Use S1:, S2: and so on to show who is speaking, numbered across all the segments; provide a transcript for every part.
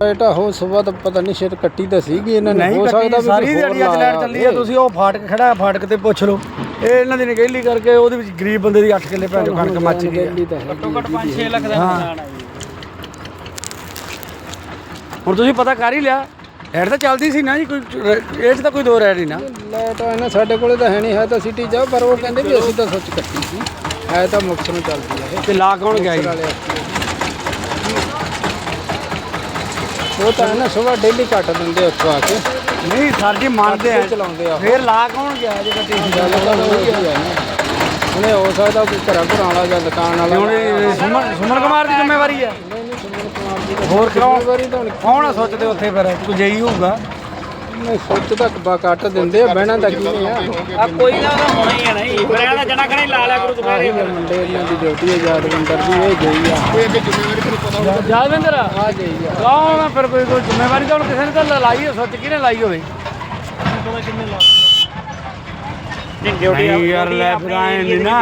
S1: ਬੇਟਾ ਹੋ ਸਵੇਰ ਤਾਂ ਪਤਾ ਨਹੀਂ ਸ਼ੇਰ ਕੱਟੀ ਤਾਂ ਸੀਗੀ ਇਹਨਾਂ ਨੇ
S2: ਨਹੀਂ
S1: ਹੋ ਸਕਦਾ ਵੀ
S2: ਸਾਰੀ ਦਿਹਾੜੀ ਅੱਜ ਲੈਟ ਚੱਲੀ ਆ ਤੁਸੀਂ ਉਹ ਫਾਟਕ ਖੜਾ ਫਾਟਕ ਤੇ ਪੁੱਛ ਲਓ। ਇਹ ਇਹਨਾਂ ਦੀ ਨਗੇਲੀ ਕਰਕੇ ਉਹਦੇ ਵਿੱਚ ਗਰੀਬ ਬੰਦੇ ਦੀ 8 ਕਿੱਲੇ ਭੈਣ ਚੋਂ ਕਣਕ ਮੱਚ ਗਈ ਆ।
S3: ਘੱਟੋ ਘੱਟ 5-6 ਲੱਖ ਦਾ ਨੁਕਸਾਨ ਆ ਜੀ।
S2: ਹੁਣ ਤੁਸੀਂ ਪਤਾ ਕਰ ਹੀ ਲਿਆ। ਐਡ ਤਾਂ ਚੱਲਦੀ ਸੀ ਨਾ ਜੀ ਕੋਈ ਇਹ 'ਚ ਤਾਂ ਕੋਈ ਦੋ ਰਹਿ ਨਹੀਂ ਨਾ।
S1: ਲਾਈਟ ਆ ਨਾ ਸਾਡੇ ਕੋਲੇ ਤਾਂ ਹੈ ਨਹੀਂ ਹੈ ਤਾਂ ਸਿਟੀ ਜਾ ਪਰ ਉਹ ਕਹਿੰਦੇ ਵੀ ਅਸੀਂ ਤਾਂ ਸੱਚ ਕੱਟੀ ਸੀ। ਹੈ ਤਾਂ ਮੁਕਤ ਨੂੰ ਚੱਲਦੀ ਹੈ
S2: ਤੇ ਲਾ ਕੌਣ ਗਿਆ ਜੀ
S1: ਵਾਲੇ ਉਹ ਤਾਂ ਨਾ ਸਵੇਰ ਡੇਲੀ ਕੱਟ ਦਿੰਦੇ ਉੱਥੋਂ ਆ ਕੇ।
S2: ਨਹੀਂ ਸਰ ਜੀ ਮੰਨਦੇ ਆ।
S1: ਚਲਾਉਂਦੇ ਆ
S2: ਫੇਰ ਲਾ ਕੌਣ ਗਿਆ ਜੇ ਕੱਟੀ
S1: ਗੱਲ ਤਾਂ ਉਹੀ ਹੈ ਉਹਨੇ ਹੋ ਸਕਦਾ ਕੋਈ ਘਰਾਂ ਘਰਾਂ ਵਾਲਾ ਜਾਂ ਦੁਕਾਨ ਵਾਲਾ।
S2: ਹੁਣ ਇਹ ਸੁਮਨ ਸੁਮਨ ਕੁਮਾਰ ਦੀ ਜ਼ਿੰਮੇਵਾਰੀ ਹੈ
S1: ਨਹੀਂ ਨਹੀਂ ਸੁਮਨ ਕੁਮਾਰ ਦੀ
S2: ਹੋਰ ਕਿਉਂ?
S1: ਵਾਰੀ ਤਾਂ ਹੁਣ
S2: ਕੌਣ ਆ ਸੋਚਦੇ ਉੱਥੇ ਫਿਰ? ਕੋਈ ਜਈ ਹੋਊਗਾ?
S1: ਨਹੀਂ ਸੋਚ ਤਾਂ ਬਾ ਕੱਟ ਦਿੰਦੇ ਆ ਬਹਿਣਾ ਤਾਂ ਕੀ ਨਹੀਂ ਆ।
S3: ਆ ਕੋਈ ਨਾ ਉਹਦਾ ਹੋਣਾ ਹੀ ਹੈ ਨਾ ਜੀ। ਫਿਰ ਇਹਦਾ ਜਣਾ ਖਣੇ ਲਾ ਲਿਆ ਕਰੂ ਦੁਪਹਿਰੇ।
S1: ਇਹ ਮੁੰਡੇ ਇਹਨਾਂ ਦੀ ਡਿਊਟੀ ਹੈ ਯਾਦਵਿੰਦਰ ਦੀ ਇਹ ਗਈ ਆ।
S2: ਜਾਦਵਿੰਦਰ
S1: ਆ ਗਈ ਆ।
S2: ਕੌਣ ਆ ਫਿਰ ਕੋਈ ਕੋਈ ਜ਼ਿੰਮੇਵਾਰੀ ਤਾਂ ਹੁਣ ਕਿਸੇ ਨੇ ਤਾਂ ਲਾਈ ਹੈ ਸੋਚ ਕਿਹਨੇ ਲਾਈ ਹੋਵੇ? ਨਹੀਂ ਯਾਰ ਲੈ ਫਿਰ ਆਏ ਨਹੀਂ ਨਾ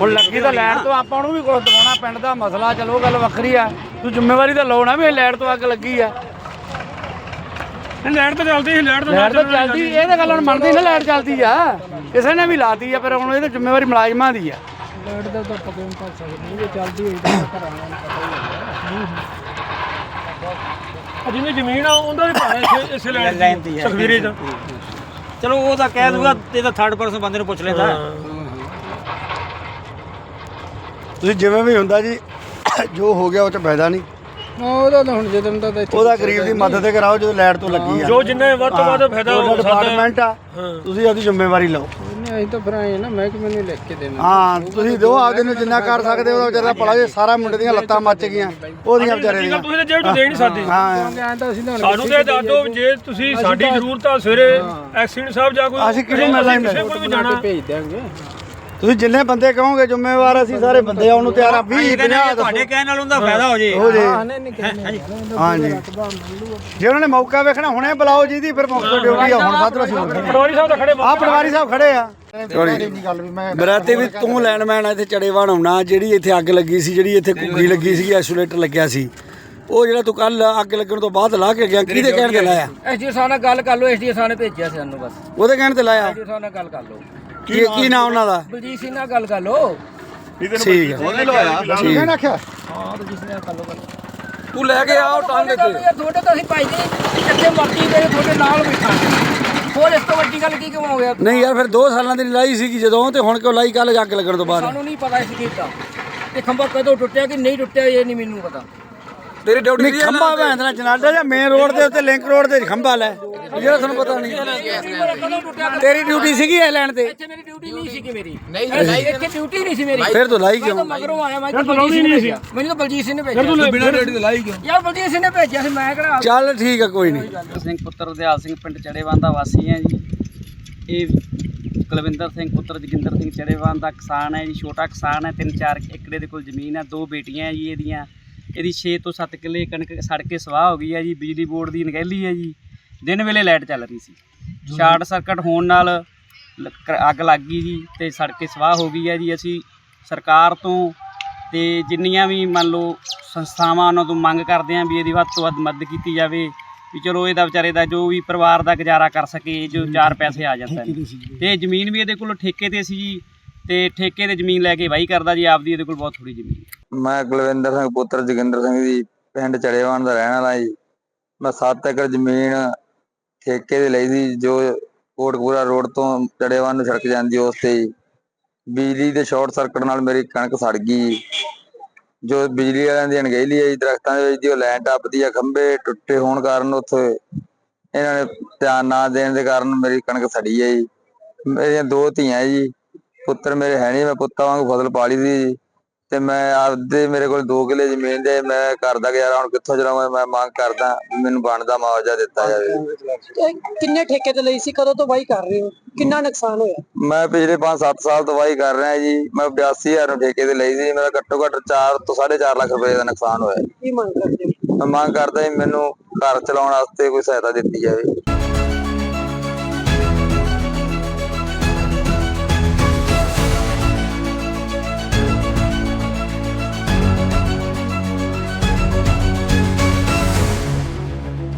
S2: ਹੁਣ ਲੱਗੀ ਤਾਂ ਲੈਣ ਤੋਂ ਆਪਾਂ ਨੂੰ ਵੀ ਕੁਝ ਦਵਾਉਣਾ ਪਿੰਡ ਦਾ ਮਸਲਾ ਚਲੋ ਗੱਲ ਵੱਖਰੀ ਆ। ਤੂੰ ਜ਼ਿੰਮੇਵਾਰੀ ਤਾਂ ਲਓ ਨਾ ਵੀ ਇਹ ਲੈਣ ਤੋਂ ਅੱਗ ਲੱਗੀ ਆ।
S4: ਲੈਟ ਤਾਂ ਚੱਲਦੀ ਸੀ ਲੈਟ
S2: ਲੈਟ ਤਾਂ ਚੱਲਦੀ ਇਹ ਤਾਂ ਗੱਲ ਹੁਣ ਮੰਨਦੀ ਨਾ ਲੈਟ ਚੱਲਦੀ ਆ। ਕਿਸੇ ਨੇ ਵੀ ਲਾਤੀ ਆ ਫਿਰ ਹੁਣ ਇਹ ਤਾਂ ਜ਼ਿੰਮੇਵਾਰੀ ਮੁਲਾਜ਼ਮਾਂ ਦੀ ਆ।
S1: ਲੈਟ ਦਾ ਤਾਂ ਪਤਾ ਨਹੀਂ ਪਾ ਸਕਦੇ ਜੇ ਚੱਲਦੀ ਹੋਈ ਤਾਂ ਘਰਾਂ ਵਾਲਿਆਂ ਨੂੰ ਪਤਾ ਹੀ ਹੈ
S4: ਜਿਹਨੇ ਜ਼ਮੀਨ ਆ ਉਹਦਾ ਵੀ ਭਾੜਾ ਇਸੇ ਇਸੇ ਲੈਣ ਦੀ ਸੁਖਵੀਰੇ ਦਾ
S3: ਚਲੋ ਉਹ ਤਾਂ ਕਹਿ ਦੂਗਾ ਇਹ ਤਾਂ ਥਰਡ ਪਰਸਨ ਬੰਦੇ ਨੂੰ ਪੁੱਛ ਲੈਂਦਾ।
S2: ਤੁਸੀਂ ਜਿਵੇਂ ਵੀ ਹੁੰਦਾ ਜੀ ਜੋ ਹੋ ਗਿਆ ਉਹ ਚ ਫਾਇਦਾ ਨਹੀਂ।
S1: ਨਾ ਉਹਦਾ ਤਾਂ ਹੁਣ ਜਦੋਂ ਦਾ ਤਾਂ ਇੱਥੇ
S2: ਉਹਦਾ ਗਰੀਬ ਦੀ ਮਦਦ ਕਰਾਓ ਜਦੋਂ ਲੈਟ ਤੋਂ ਲੱਗੀ ਆ।
S4: ਜੋ ਜਿੰਨੇ ਵੱਧ ਤੋਂ ਵੱਧ ਫਾਇਦਾ ਹੋ ਸਕਦਾ
S2: ਡਿਪਾਰਟਮੈਂਟ ਆ ਤੁਸੀਂ ਉਹਦੀ ਜ਼ਿੰਮੇਵਾਰੀ ਲਓ।
S1: ਨਹੀਂ ਅਸੀਂ ਤਾਂ ਫਿਰ ਆਏ ਨਾ ਮਹਿਕਮੇ ਨੂੰ ਲਿਖ ਕੇ ਦੇਣਾ
S2: ਹਾਂ ਤੁਸੀਂ ਦਿਓ ਆਪਦੇ ਨੂੰ ਜਿੰਨਾ ਕਰ ਸਕਦੇ ਉਹਦਾ ਵਿਚਾਰਾ ਭਲਾ ਜੇ ਸਾਰਾ ਮੁੰਡੇ ਦੀਆਂ ਲੱਤਾਂ ਮੱਚ ਗਈਆਂ ਉਹਦੀਆਂ ਵਿਚਾਰੇ ਦੀਆਂ।
S4: ਤੁਸੀਂ ਤਾਂ ਜੇਬ ਤੋਂ ਦੇ ਨਹੀਂ ਸਕਦੇ
S2: ਹਾਂ।
S1: ਕਿਉਂਕਿ ਐਂ ਤਾਂ ਅਸੀਂ ਤਾਂ ਹੁਣ
S4: ਸਾਨੂੰ ਤੇ ਦੱਸ ਜੇ ਤੁਸੀਂ ਸਾਡੀ ਜ਼ਰੂਰਤ ਆ ਸਵੇਰੇ ਐਕਸੀਡੈਂਟ ਸਾਹਿਬ ਜਾ ਕੋਈ
S2: ਅਸੀਂ ਕਿਹਨੂੰ ਮਿਲਣਾ
S4: ਕਿਸੇ ਕੋਲ ਵੀ ਜਾਣਾ।
S1: ਭੇਜ ਦਿਆਂਗੇ।
S2: ਤੁਸੀਂ ਜਿੰਨੇ ਬੰਦੇ ਕਹੋਗੇ ਜ਼ਿੰਮੇਵਾਰ ਅਸੀਂ ਸਾਰੇ ਬੰਦੇ ਆਉਣ ਨੂੰ ਤਿਆਰ ਆ। 20 50
S3: ਤੁਹਾਡੇ ਕਹਿਣ ਨਾਲ ਉਹਦਾ ਫਾਇਦਾ ਹੋ ਜੇ।
S2: ਹੋ ਜੇ। ਹਾਂਜੀ। ਜੇ। ਉਹਨਾਂ ਨੇ ਮੌਕਾ ਵੇਖਣਾ ਹੁਣੇ ਬੁਲਾਓ ਜੀ ਦੀ ਫਿਰ ਮੌਕਾ ਡਿਊਟੀ ਆ ਹੁਣ ਵੱਧ ਅਸੀਂ
S4: ਪਟਵਾਰੀ ਸਾਹਿਬ ਤਾਂ ਖੜੇ
S2: ਆ। ਪਟਵਾਰੀ ਸਾਹਿਬ ਖੜੇ ਆ। ਬਰਾਤੇ ਵੀ ਤੂੰ ਲੈਂਡਮੈਨ ਆ ਇੱਥੇ ਚੜੇਵਾਨ ਆਉਣਾ ਜਿਹੜੀ ਇੱਥੇ ਅੱਗ ਲੱਗੀ ਸੀ ਜਿਹੜੀ ਇੱਥੇ ਕੁੱਗੀ ਲੱਗੀ ਸੀ ਐਸੋਲੇਟਰ ਲੱਗਿਆ ਸੀ ਉਹ ਜਿਹੜਾ ਤੂੰ ਕੱਲ ਅੱਗ ਲੱਗਣ ਤੋਂ ਬਾਅਦ ਲਾ ਕੇ ਗਿਆ ਕਿਹਦੇ ਕਹਿਣ ਤੇ ਲਾਇਆ?
S5: ਐਸਡੀਓ ਸਾਹਿਬ ਨਾਲ ਗੱਲ ਕਰ ਲਓ ਐਸਡੀਓ ਸਾਹਿਬ ਨੇ ਭੇਜਿਆ ਸੀ ਸਾਨੂੰ ਬਸ।
S2: ਉਹਦੇ ਕਹਿਣ ਤੇ ਲਾਇਆ?
S5: ਐਸਡੀਓ ਸਾਹਿਬ ਨਾਲ ਗੱਲ ਕਰ ਲਓ।
S2: ਕੀ ਕੀ ਨਾਮ ਉਹਨਾਂ ਦਾ?
S5: ਬਲਜੀਤ ਸਿੰਘ ਨਾਲ ਗੱਲ ਕਰ ਲਓ।
S2: ਠੀਕ ਹੈ ਉਹਨੇ ਲਵਾਇਆ। ਠੀਕ। ਹੈ ਆਖਿਆ
S5: ਹਾਂ ਬਲਜੀਤ ਸਿੰਘ ਨਾਲ ਕਰ ਗੱਲ।
S2: ਤੂੰ ਲੈ ਕੇ ਆਓ ਟੰਗ
S5: ਤੁਹਾਡੇ ਤਾਂ ਤੁਹਾਡੇ ਤਾਂ ਅਸੀਂ ਭਾਈ ਜੀ ਕਿੱਥੇ ਮਰਦੀ ਗਏ ਤੁਹਾਡੇ ਨਾਲ ਬੈਠਾ। ਹੋਰ ਇਸ ਤੋਂ ਵੱਡੀ ਗੱਲ ਕੀ ਕਿਉਂ ਹੋ ਗਿਆ
S2: ਨਹੀਂ ਯਾਰ ਫਿਰ 2 ਸਾਲਾਂ ਦੀ ਲਾਈ ਸੀਗੀ ਜਦੋਂ ਤੇ ਹੁਣ ਕਿਉਂ ਲਾਈ ਕੱਲ ਅੱਗ ਲੱਗਣ ਤੋਂ ਬਾਅਦ?
S5: ਸਾਨੂੰ ਨਹੀਂ ਪਤਾ ਇਸ ਚੀਜ਼ ਦਾ। ਤੇ ਖੰਭਾ ਕਦੋਂ ਟੁੱਟਿਆ ਕਿ ਨਹੀਂ ਟੁੱਟਿਆ ਇਹ ਨਹੀਂ ਮੈਨੂੰ ਪਤਾ।
S2: ਤੇਰੀ ਡਿਊਟੀ ਨਹੀਂ ਖੰਭਾ ਭੈਣ ਦਾ ਜਾਂ ਮੇਨ ਰੋਡ ਦੇ ਉੱਤੇ ਲਿੰਕ ਰੋਡ ਤੇ ਖੰਭਾ ਲੈ। ਜਿਹੜਾ ਤੁਹਾਨੂੰ ਪਤਾ ਨਹੀਂ। ਤੇਰੀ ਡਿਊਟੀ ਸੀਗੀ ਲੈਣ ਤੇ। ਇੱਥੇ
S5: ਮੇਰੀ ਡਿਊਟੀ ਨਹੀਂ ਸੀ ਕਿ ਮੇਰੀ। ਨਹੀਂ ਇੱਥੇ ਡਿਊਟੀ ਨਹੀਂ ਸੀ ਮੇਰੀ।
S2: ਫਿਰ ਤੂੰ ਲਾਈ ਕਿਉਂ?
S5: ਮਗਰੋਂ ਆਇਆ ਮੈਂ ਤਾਂ ਬਲਜੀਤ ਸਿੰਘ ਨੇ ਭੇਜਿਆ ਮੈਨੂੰ ਤਾਂ ਬਲਜੀਤ ਸਿੰਘ ਨੇ ਭੇਜਿਆ।
S4: ਬਿਨਾਂ ਰੇਡੀ ਤੇ ਲਾਈ ਕਿਉਂ?
S5: ਯਾਰ ਬਲਜੀਤ ਸਿੰਘ ਨੇ ਭੇਜਿਆ ਸੀ ਮੈਂ ਕਿਹੜਾ
S2: ਚੱਲ ਠੀਕ ਆ ਕੋਈ ਨਹੀਂ।
S3: ਸਿੰਘ ਪੁੱਤਰ ਦਿਆਲ ਸਿੰਘ ਪਿੰਡ ਚੜੇਵਾਨ ਦਾ ਵਾਸੀ ਹੈ ਜੀ। ਇਹ ਕੁਲਵਿੰਦਰ ਸਿੰਘ ਪੁੱਤਰ ਜੋਗਿੰਦਰ ਸਿੰਘ ਚੜੇਵਾਨ ਦਾ ਕਿਸਾਨ ਹੈ ਜੀ ਛੋਟਾ ਕਿਸਾਨ ਹੈ। ਤਿੰਨ ਚਾਰ ਏਕੜੇ ਦੇ ਕੋਲ ਜ਼ਮੀਨ ਹੈ ਦੋ ਬੇਟੀਆਂ ਹੈ ਜੀ ਇਹਦੀਆਂ। ਇਹਦੀ 6 ਤੋਂ 7 ਕਿੱਲੇ ਕਣਕ ਸੜ ਕੇ ਸਵਾਹ ਹੋ ਗਈ ਹੈ ਜੀ ਬਿਜਲੀ ਬੋਰਡ ਦੀ ਨਗਹਿਲੀ ਹੈ ਜੀ। ਦਿਨ ਵੇਲੇ ਲਾਈਟ ਚੱਲ ਰਹੀ ਸੀ। ਸ਼ਾਰਟ ਸਰਕਟ ਹੋਣ ਨਾਲ ਅੱਗ ਲੱਗ ਗਈ ਜੀ ਤੇ ਸੜ ਕੇ ਸਵਾਹ ਹੋ ਗਈ ਹੈ ਜੀ। ਅਸੀਂ ਸਰਕਾਰ ਤੋਂ ਤੇ ਜਿੰਨੀਆਂ ਵੀ ਮੰਨ ਲਓ ਸੰਸਥਾਵਾਂ ਉਹਨਾਂ ਤੋਂ ਮੰਗ ਕਰਦੇ ਆਂ ਵੀ ਇਹਦੀ ਵੱਧ ਤੋਂ ਵੱਧ ਮਦਦ ਕੀਤੀ ਜਾਵੇ ਵੀ ਚਲੋ ਇਹਦਾ ਵਿਚਾਰੇ ਦਾ ਜੋ ਵੀ ਪਰਿਵਾਰ ਦਾ ਗੁਜ਼ਾਰਾ ਕਰ ਸਕੇ ਜੋ ਚਾਰ ਪੈਸੇ ਆ ਜਾਂਦੇ ਤੇ ਜ਼ਮੀਨ ਵੀ ਇਹਦੇ ਕੋਲ ਠੇਕੇ ਤੇ ਸੀ ਜੀ ਤੇ ਠੇਕੇ ਤੇ ਜ਼ਮੀਨ ਲੈ ਕੇ ਵਾਹੀ ਕਰਦਾ ਜੀ। ਆਪਦੀ ਇਹਦੇ ਕੋਲ ਬਹੁਤ ਥੋੜੀ ਜ਼ਮੀਨ ਹੈ।
S6: ਮੈਂ ਕੁਲਵਿੰਦਰ ਸਿੰਘ ਪੁੱਤਰ ਜੋਗਿੰਦਰ ਸਿੰਘ ਜੀ ਪਿੰਡ ਚੜੇਵਾਨ ਦਾ ਰਹਿਣ ਵਾਲਾ ਜੀ। ਮੈਂ 7 ਏਕੜ ਜ਼ਮੀਨ ਠੇਕੇ ਤੇ ਲਈ ਸੀ ਜੋ ਕੋਟਕਪੂਰਾ ਰੋਡ ਤੋਂ ਚੜੇਵਾਨ ਨੂੰ ਸੜਕ ਜਾਂਦੀ ਉਸ ਤੇ ਬਿਜਲੀ ਦੇ ਸ਼ਾਰਟ ਸਰਕਟ ਨਾਲ ਮੇਰੀ ਕਣਕ ਸੜ ਗਈ। ਜੋ ਬਿਜਲੀ ਵਾਲਿਆਂ ਦੀ ਅਣਗਹਿਲੀ ਹੈ ਜੀ, ਦਰਖਤਾਂ ਦੇ ਵਿੱਚ ਦੀ, ਉਹ ਲਾਈਨ ਟੱਪਦੀ ਆ, ਖੰਭੇ ਟੁੱਟੇ ਹੋਣ ਕਾਰਨ ਉੱਥੇ ਇਹਨਾਂ ਨੇ ਧਿਆਨ ਨਾ ਦੇਣ ਦੇ ਕਾਰਨ ਮੇਰੀ ਕਣਕ ਸੜੀ ਹੈ ਜੀ। ਮੇਰੀਆਂ ਦੋ ਧੀਆਂ ਜੀ, ਪੁੱਤਰ ਮੇਰੇ ਹੈ ਨਹੀਂ, ਮੈਂ ਪੁੱਤਾਂ ਵਾਂਗੂ ਫਸਲ ਪਾਲੀ ਸੀ। ਜੀ ਤੇ ਮੈਂ ਆਪਦੇ ਮੇਰੇ ਕੋਲ 2 ਕਿੱਲੇ ਜ਼ਮੀਨ ਦੇ ਮੈਂ ਘਰ ਦਾ ਗੁਜ਼ਾਰਾ ਹੁਣ ਕਿੱਥੋਂ ਚਲਾਵਾਂ ਮੈਂ ਮੰਗ ਕਰਦਾ ਵੀ ਮੈਨੂੰ ਬਣਦਾ ਮੁਆਵਜ਼ਾ ਦਿੱਤਾ ਜਾਵੇ।
S7: ਕਿੰਨੇ ਠੇਕੇ ਤੇ ਲਈ ਸੀ ਕਦੋਂ ਤੋਂ ਵਾਹੀ ਕਰ ਰਹੇ ਹੋ? ਕਿੰਨਾ ਨੁਕਸਾਨ ਹੋਇਆ?
S6: ਮੈਂ ਪਿਛਲੇ 5-7 ਸਾਲ ਤੋਂ ਵਾਹੀ ਕਰ ਰਿਹਾ ਜੀ ਮੈਂ 82000 ਨੂੰ ਠੇਕੇ ਤੇ ਲਈ ਸੀ ਮੇਰਾ ਘੱਟੋ ਘੱਟ 4 ਤੋਂ 4.5 ਲੱਖ ਰੁਪਏ ਦਾ ਨੁਕਸਾਨ ਹੋਇਆ।
S7: ਕੀ ਮੰਗ ਕਰਦੇ ਹੋ?
S6: ਮੈਂ ਮੰਗ ਕਰਦਾ ਜੀ ਮੈਨੂੰ ਘਰ ਚਲਾਉਣ ਵਾਸਤੇ ਕੋਈ ਸਹਾਇਤਾ ਦਿੱਤੀ ਜਾਵੇ।